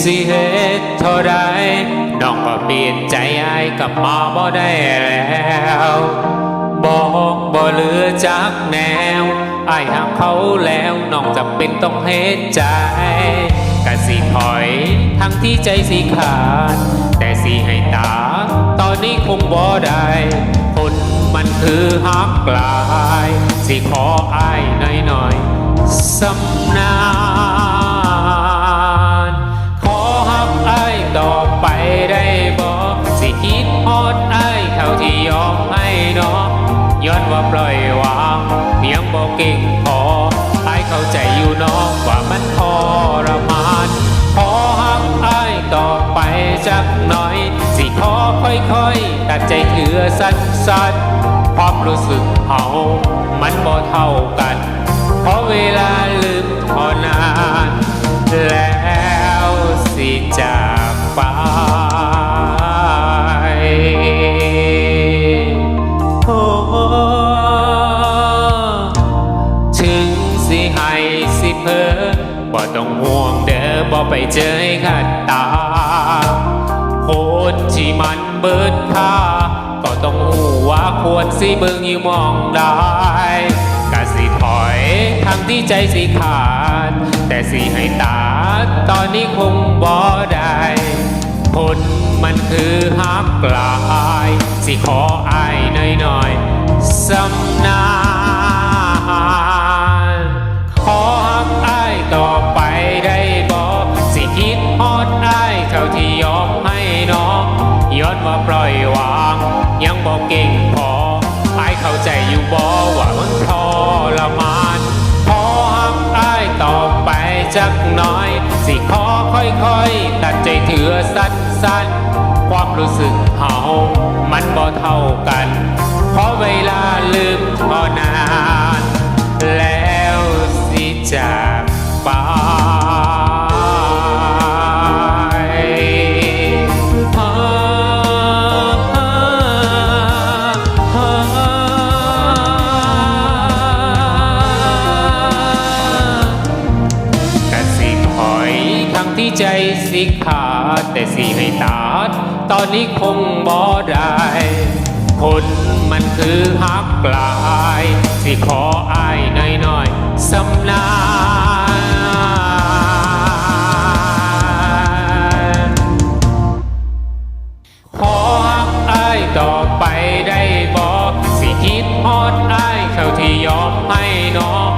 สิเหตุเท่าใดน้องก็เปลี่ยนใจไอายกลับมาบ่ได้แล้วบอกบ่เหลือจากแนวไอายหักเขาแล้วน้องจะเป็นต้องเหตุใจกะสิถอยทั้งที่ใจสิขาด แต่สิให้ตา ตอนนี้คงบ่ได้ผลมันคือหักกลาย สิขออายหน่อยๆสำนา ปล่อยวางยังบอกเก่งพออายเข้าใจอยู่น้องว่ามันทรมาน ขอหักอายต่อไปจักหน่อย สิขอค่อยๆ ตัดใจเถือสั้นๆความรู้สึกเฮามันบ่เท่ากัน เพราะเวลาลืมพอนา ต้องห่วงเด้อบ่ไปเจอให้ขัดตาคนที่มันเบิดค่าก็ต้องหูว่าควรสิเบิ่งอยู่มองได้กะสิถอยทั้งที่ใจสิขาด แต่สิให้ตาตอนนี้คงบ่ได้ผลมันคือหักกลาย สิขอ ว่าปล่อยวาง ยังบอกเก่งพออายเข้าใจอยู่บ่ว่ามันทรมานขอหักอายต่อไปจักน่อย สิขอค่อยๆ ตัดใจเถือสั้นๆ ความรู้สึกเฮามันบ่เท่ากันเพราะเวลาลืมพอนาน แล้วสิจากไป ที่ใจสิขาดแต่สิให้ตัดตอนนี้คงบ่ได้คนมันคือหักกลาย สิขออายน่อยๆสำนานขอหักอายต่อไปได้บอกสิคิดฮอดอายเท่าที่ยอมให้น้อง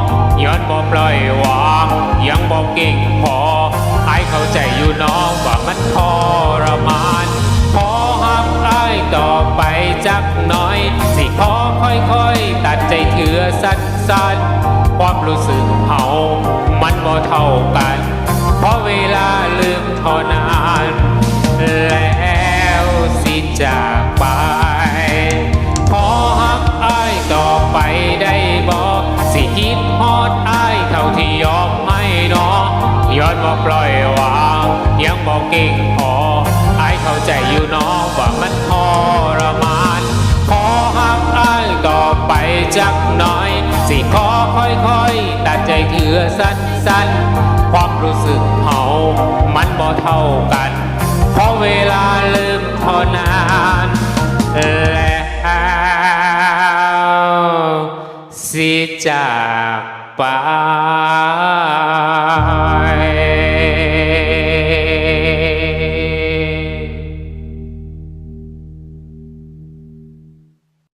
ย้อนบ่ปล่อยวาง ยังบอกเก่งพอ น้องว่ามันทรมาน ขอหักอายต่อไปจักน่อย สิขอค่อยๆ ตัดใจเถือสั้นๆ ความรู้สึกเฮามันบ่เท่ากัน เพราะเวลาลืมทอนานแล้วสิจากไปขอหักอายต่อไปได้บอกสิคิดฮอดอายเท่าที่ยอมให้น้องย้อนว่าปล่อย ยังบอกเก่งพออายเข้าใจอยู่น้องว่ามันทรมาน ขอหักอายต่อไปจักหน่อย สิขอค่อยๆ ตัดใจเถือสั้นๆ ความรู้สึกเฮามันบ่เท่ากัน เพราะเวลาลืมทอนานแล้วสิจากไป